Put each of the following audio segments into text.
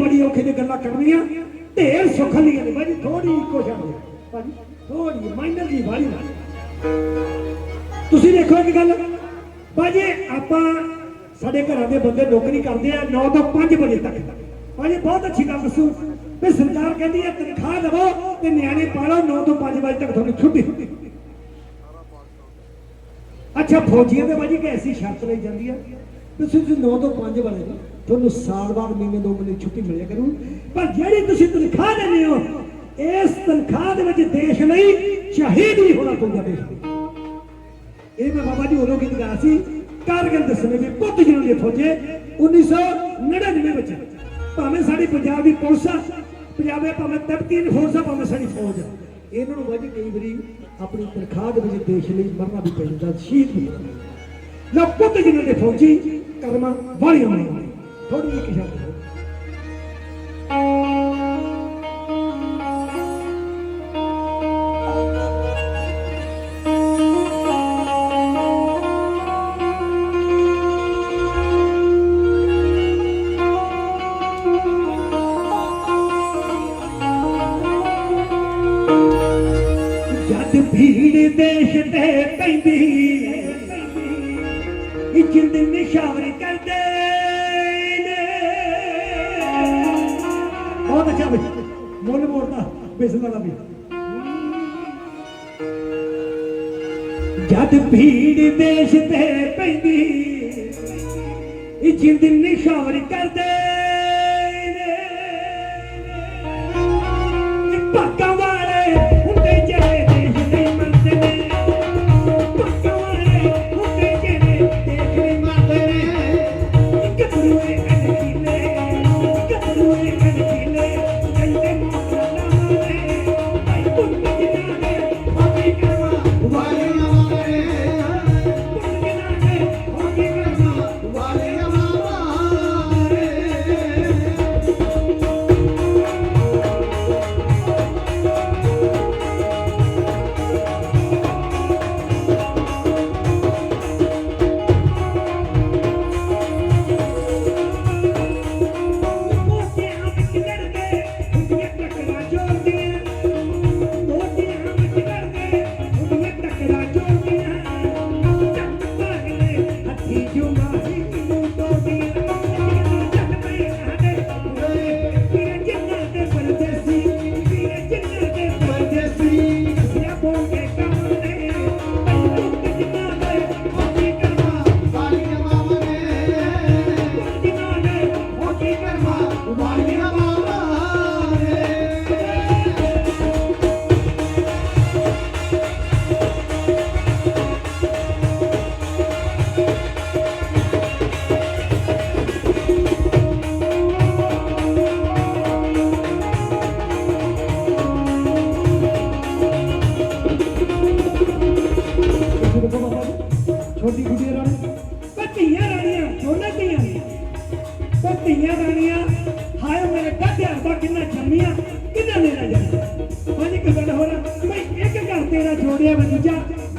ਬੜੀ ਔਖੇ ਦੀ ਗੱਲਾਂ ਕਰਨੀਆਂ ਢੇਰ ਸੁੱਖ ਲੀਆਂ ਨੇ ਬਾਜੀ ਥੋੜੀ ਕੋਸ਼ਿਸ਼ ਹੈ ਭਾਜੀ ਥੋੜੀ ਮਾਈਨਰ ਦੀ ਵਾਲੀ ਤੁਸੀਂ ਦੇਖੋ ਇੱਕ ਗੱਲ। ਬਾਜੀ ਆਪਾਂ ਸਾਡੇ ਘਰਾਂ ਦੇ ਬੰਦੇ ਨੌਕਰੀ ਕਰਦੇ ਆ 9 ਤੋਂ 5 ਵਜੇ ਤੱਕ। ਬਾਜੀ ਬਹੁਤ ਅੱਛੀ ਗੱਲ ਦੱਸੂ। ਵੀ ਸਰਕਾਰ ਕਹਿੰਦੀ ਹੈ, ਤਨਖਾਹ ਲਵੋ ਤੇ ਨਿਆਣੇ ਪਾਲੋ 9 ਤੋਂ 5 ਵਜੇ ਤੱਕ ਤੁਹਾਨੂੰ ਛੁੱਟੀ। ਅੱਛਾ, ਫੌਜੀਆਂ ਦੇ ਭਾਜੀ ਕਿ ਐਸੀ ਸ਼ਰਤ ਲਈ ਜਾਂਦੀ ਆ। ਵੀ ਤੁਸੀਂ 9 ਤੋਂ 5 ਵਜੇ ਨਾ ਤੁਹਾਨੂੰ ਸਾਲ ਬਾਅਦ ਮਹੀਨੇ, ਦੋ ਮਹੀਨੇ ਛੁੱਟੀ ਮਿਲਿਆ ਕਰੂ। ਪਰ ਜਿਹੜੀ ਤੁਸੀਂ ਤਨਖਾਹ ਦਿੰਦੇ ਹੋ, ਇਸ ਤਨਖਾਹ ਦੇ ਵਿੱਚ ਦੇਸ਼ ਲਈ ਸ਼ਹੀਦ ਵੀ ਹੋਣਾ ਪਊਗਾ ਦੇਸ਼ ਲਈ। ਇਹ ਮੈਂ ਬਾਬਾ ਜੀ ਉਦੋਂ ਗੀਤ ਗਾਇਆ ਸੀ, ਕਾਰਗਿਲ ਦੇ ਸਮੇਂ ਵਿੱਚ ਪੁੱਤ ਜਿਹਨਾਂ ਦੇ ਫੌਜੇ 1999 ਵਿੱਚ, ਭਾਵੇਂ ਸਾਡੀ ਪੰਜਾਬ ਦੀ ਪੁਲਿਸ ਆ, ਪੰਜਾਬੇ ਭਾਵੇਂ ਤਪਤੀਨ ਫੋਰਸ ਆ, ਭਾਵੇਂ ਸਾਡੀ ਫੌਜ ਆ, ਇਹਨਾਂ ਨੂੰ ਬਾਜੀ ਕਈ ਵਾਰੀ ਆਪਣੀ ਤਨਖਾਹ ਦੇ ਵਿੱਚ ਦੇਸ਼ ਲਈ ਮਰਨਾ ਵੀ ਪੈਂਦਾ ਸ਼ਹੀਦ ਵੀ ਹੋਣਾ। ਪੁੱਤ ਜਿਹਨਾਂ ਦੇ ਫੌਜੀ ਕਰਮਾਂ ਵਾਲੀਆਂ ਨੇ। ਥੋੜੀ ਜਿਹੀ ਸ਼ਬਦ ਜਦ ਭੀੜ ਦੇਸ਼ ਤੇ ਪੈਂਦੀ ਇਹ ਜਿੰਦ ਨਿਸ਼ਾਵਰ ਅੱਛਾ ਬਈ ਮੁੱਲ ਮੋੜਦਾ ਬਿਸਲ ਵਾਲਾ ਵੀ। ਜਦ ਭੀੜ ਦੇਸ਼ ਤੇ ਪੈਂਦੀ, ਇਹ ਜਿੰਦ ਨਿਸ਼ਾਵਰ ਕਰਦੇ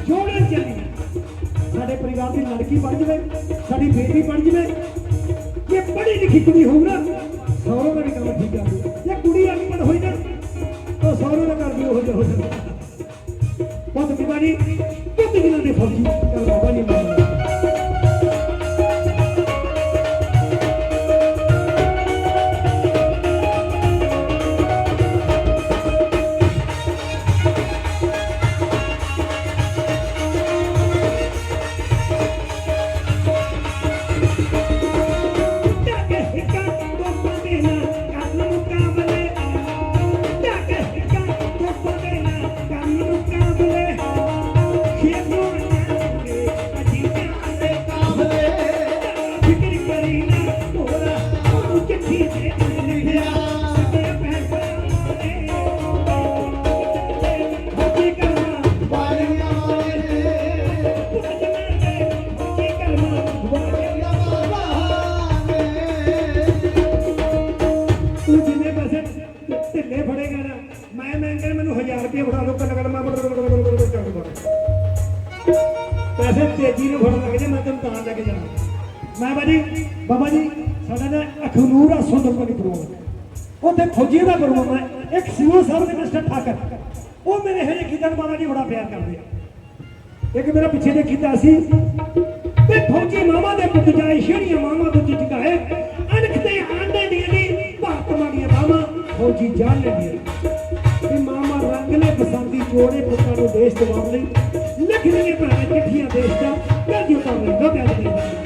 ਜੋੜਨ ਚੱਲੀ। ਸਾਡੇ ਪਰਿਵਾਰ ਦੀ ਲੜਕੀ ਬਣ ਜਵੇ, ਸਾਡੀ ਬੇਟੀ ਬਣ ਜਵੇ। ਜੇ ਪੜ੍ਹੀ ਲਿਖੀ ਕੁੜੀ ਹੋਊ ਨਾ ਸੌਰੋਂ ਦਾ ਵੀ ਕੰਮ ਠੀਕ ਆ। ਜੇ ਕੁੜੀ ਅਨਪੜ੍ਹ ਹੋਈ ਨਾ, ਤਾਂ ਸੌਰੋਂ ਦਾ ਘਰ ਵੀ ਉਹ ਜਿਹਾ ਹੋ ਜਾਂਦਾ। ਬਹੁਤ ਬਿਮਾਰੀ ਬਹੁਤ ਦਿਨਾਂ ਦੇ ਫੌਜੀ, ਚੱਲ ਬਾਬਾ ਨਹੀਂ ਮੈਂ ਬਾਜੀ ਬਾਬਾ ਜੀ ਸਾਡਾ ਨਾ ਅਖਨੂਰ ਆ ਸੁੰਦਰ ਪ੍ਰੋਗਰਾਮ ਉੱਥੇ ਫੌਜੀਆਂ ਦਾ ਪ੍ਰੋਗਰਾਮ ਹੈ ਇੱਕ ਸੀਓ ਸਾਹਿਬ ਦੇ ਮਿਸਟਰ ਠਾਕਰ। ਉਹ ਮੇਰੇ ਹਜੇ ਖਿੱਦਣ ਬਾਬਾ ਜੀ ਬੜਾ ਪਿਆਰ ਕਰਦੇ ਆ। ਇੱਕ ਮੇਰਾ ਪਿੱਛੇ ਦੇ ਕੀਤਾ ਸੀ ਤੇ ਫੌਜੀ ਮਾਮਾ ਦੇ ਪੁੱਤ ਜਾਏ ਸ਼ੇੜੀਆਂ ਮਾਮਾ ਦੇ ਉੱਤੇ ਟਿਕਾਏ ਅਣਖ ਤੇ ਆਂਡੇ ਦੀਆਂ ਦੀ, ਭਾਰਤ ਮਾਡੀਆਂ ਮਾਮਾ ਫੌਜੀ ਜਾਣ ਲੈਂਦੀਆਂ। ਤੇ ਮਾਮਾ ਰੰਗ ਲੈ ਬਸੰਤੀ ਜੋੜੇ ਪੁੱਤਾਂ ਨੂੰ ਦੇਸ਼ ਦਿਵਾਉਣ ਲਈ ਲਿਖ ਲਈਏ ਭੈਣਾਂ ਚਿੱਠੀਆਂ ਦੇਸ਼ ਦਾ ਕਰ ਦਿਓ ਤਾਂ ਰਹਿੰਦਾ ਪਿਆਰ ਦੇ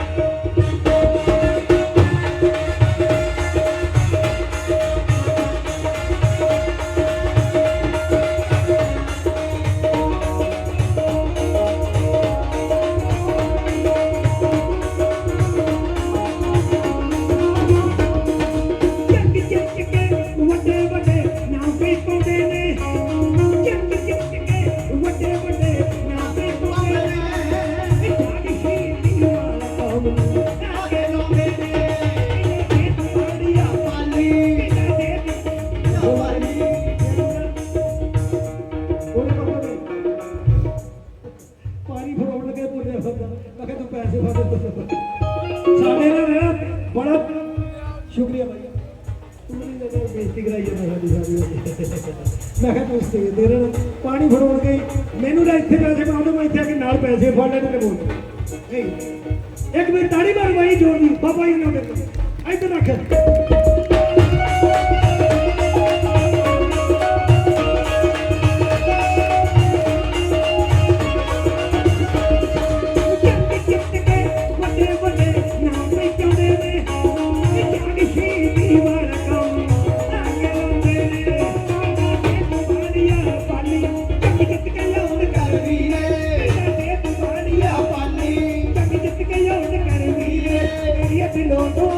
ਮੈਂ ਕਿਹਾ ਤੂੰ ਸਟੇਜ ਦੇ ਰਹਿਣਾ ਪਾਣੀ ਫੜਾਉਣ ਗਈ। ਮੈਨੂੰ ਤਾਂ ਇੱਥੇ ਪੈਸੇ ਪਾਉਂਦੇ ਮੈਂ ਇੱਥੇ ਆ ਕੇ ਨਾਲ ਪੈਸੇ ਫੜ ਲੈ ਤੇ ਬੋਲ। ਨਹੀਂ। ਇੱਕ ਮਿੰਟ ਤਾੜੀ ਮਾਰ ਬਾਈ ਜੋਰ ਦੀ ਬਾਬਾ ਜੀ ਨੇ ਇੱਧਰ ਰੱਖ ਮੇਰੀ ਦਿਲੋਂ ਤੋਂ ਮਾਰੇ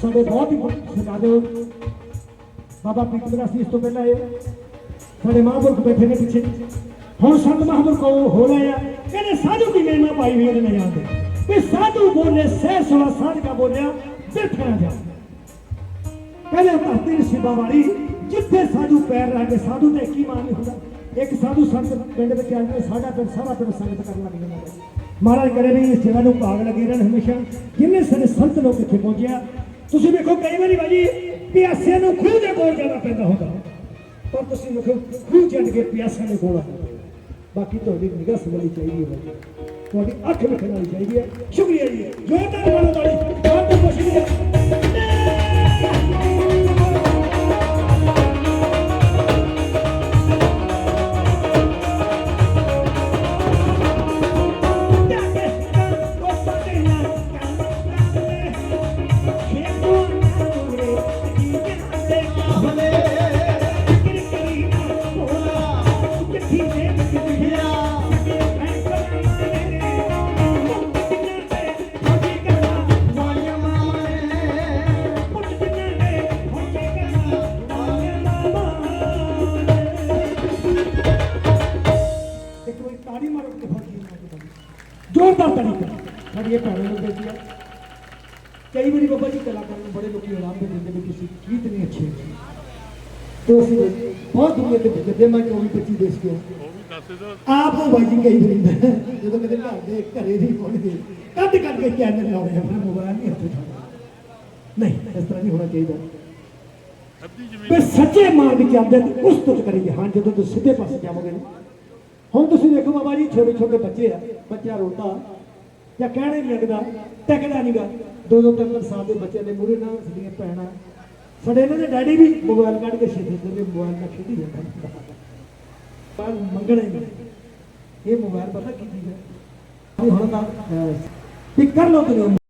ਸਾਡੇ ਬਹੁਤ ਹੀ ਸਜਾਦੇ ਬਾਬਾ ਪੀਤਰਾ ਸੀ ਇਸ ਤੋਂ ਪਹਿਲਾਂ ਇਹ ਸਾਡੇ ਮਹਾਂਪੁਰਖ ਬੈਠੇ ਨੇ ਪਿੱਛੇ। ਹੁਣ ਸੰਤ ਮਹਾਂਪੁਰਖ ਹੋ ਰਹੇ ਆ। ਕਹਿੰਦੇ, ਸਾਧੂ ਕੀ ਮਹਿਮਾ ਪਾਈ ਹੋਈ ਉਹਦੇ ਨਹੀਂ ਜਾਣਦੇ ਵੀ ਸਾਧੂ ਬੋਲੇ, ਸਹਿ ਸਵਾ ਸਾਧਕਾ ਬੋਲਿਆ ਬਿਰਥਣਾ ਜਾ। ਕਹਿੰਦੇ ਧਰਤੀ ਦੀ ਵਾਲੀ, ਜਿੱਥੇ ਸਾਧੂ ਪੈਰ ਰੱਖਦੇ ਸਾਧੂ ਤੇ ਕੀ ਮਾਨ ਨਹੀਂ ਹੁੰਦਾ? ਇੱਕ ਸਾਧੂ ਸੰਤ ਪਿੰਡ ਵਿੱਚ ਆ ਜਾਂਦੇ ਸਾਡਾ ਪਿੰਡ, ਸਾਰਾ ਪਿੰਡ ਸੰਗਤ ਕਰਨ ਲੱਗ ਜਾਂਦਾ ਮਹਾਰਾਜ ਕਰੇ ਵੀ ਇਸ ਜਗ੍ਹਾ ਨੂੰ ਭਾਗ ਲੱਗੇ ਰਹਿਣ ਹਮੇਸ਼ਾ। ਜਿੰਨੇ ਸਾਰੇ ਸੰਤ ਲੋਕ ਇੱਥੇ ਪਹੁੰਚਿਆ ਤੁਸੀਂ ਵੇਖੋ ਕਈ ਵਾਰੀ ਬਾਜੀ ਪਿਆਸਿਆਂ ਨੂੰ ਖੂਹ ਦੇ ਕੋਲ ਜਾਣਾ ਪੈਂਦਾ ਹੁੰਦਾ। ਪਰ ਤੁਸੀਂ ਵੇਖੋ ਖੂਹ ਛੱਡ ਕੇ ਪਿਆਸਿਆਂ ਦੇ ਕੋਲ ਆਏ ਬਾਕੀ ਤੁਹਾਡੀ ਨਿਗਾਹ ਸਮਝਣੀ ਚਾਹੀਦੀ ਹੈ। ਤੁਹਾਡੀ ਅੱਖ ਵੇਖਣ ਵਾਲੀ ਚਾਹੀਦੀ ਹੈ। ਸ਼ੁਕਰੀਆ ਜੀ। ਜੋਰਦਾਰ ਮਾਰੋ ਤਾੜੀ ਬਹੁਤ ਬਹੁਤ ਸ਼ੁਕਰੀਆ ਸਾਡੀ ਇਹ ਭੈਣਾਂ ਨੂੰ ਬੇਟੀ ਆ ਕਈ ਵਾਰੀ ਬਾਬਾ ਜੀ ਕਲਾਕਾਰਾਂ ਨੂੰ ਬੜੇ ਲੋਕੀ ਆਰਾਮ ਦੇ ਦਿੰਦੇ ਵੀ ਤੁਸੀਂ ਗੀਤ ਨਹੀਂ ਅੱਛੇ ਤੇ ਅਸੀਂ ਬਹੁਤ ਦੁਨੀਆ ਤੇ ਫਿਰਦੇ ਮੈਂ 24 25 ਦੇਸ਼ ਗਿਆ ਦੱਸ ਦਿਓ ਆਪ ਨੂੰ ਬਾਜੀ ਕਹੀ ਫਿਰਦਾ ਜਦੋਂ ਕਿਤੇ ਘਰ ਦੇ ਘਰੇ ਨਹੀਂ ਪਹੁੰਚਦੇ ਕੱਢ ਕੱਢ ਕੇ ਚੈਨਲ ਲਾਉਣੇ ਆ ਫਿਰ ਮੋਬਾਈਲ ਨਹੀਂ ਹੱਥ ਉਠਾਉਣਾ ਨਹੀਂ ਇਸ ਤਰ੍ਹਾਂ ਨਹੀਂ ਹੋਣਾ ਚਾਹੀਦਾ ਅੱਧੀ ਜ਼ਮੀਨ ਪਰ ਸੱਚੇ ਮਾਰਗ ਚੱਲਦੇ ਤੇ ਉਸ ਤੋਂ ਕਰੀਏ ਹਾਂ ਜਦੋਂ ਤੁਸੀਂ ਸਿੱਧੇ ਪਾਸੇ ਜਾਵੋਗੇ ਨਾ ਹੁਣ ਤੁਸੀਂ ਦੇਖੋ ਬਾਬਾ ਜੀ ਛੋਟੇ ਛੋਟੇ ਬੱਚੇ ਆ ਬੱਚਾ ਰੋਤਾ ਜਾਂ ਕਹਿਣੇ ਨਹੀਂ ਲੱਗਦਾ, ਟਿਕਦਾ ਨਹੀਂਗਾ ਦੋ ਦੋ ਤਿੰਨ ਸਾਲ ਦੇ ਬੱਚੇ ਦੇ ਮੂਹਰੇ ਨਾਲ ਸਾਡੀਆਂ ਭੈਣਾਂ, ਸਾਡੇ ਇਹਨਾਂ ਦੇ ਡੈਡੀ ਵੀ ਮੋਬਾਈਲ ਕੱਢ ਕੇ ਛੇਤੀ ਦੇ ਮੋਬਾਈਲ ਨਾਲ ਖੇਡੀ ਜਾਂਦਾ। ਪਰ ਮੰਗਣਾ ਹੀ ਇਹ ਮੋਬਾਈਲ ਪਤਾ ਕੀ ਚੀਜ਼ ਹੈ? ਹੁਣ ਤਾਂ ਵੀ ਕਰ ਲਓ ਤੁਸੀਂ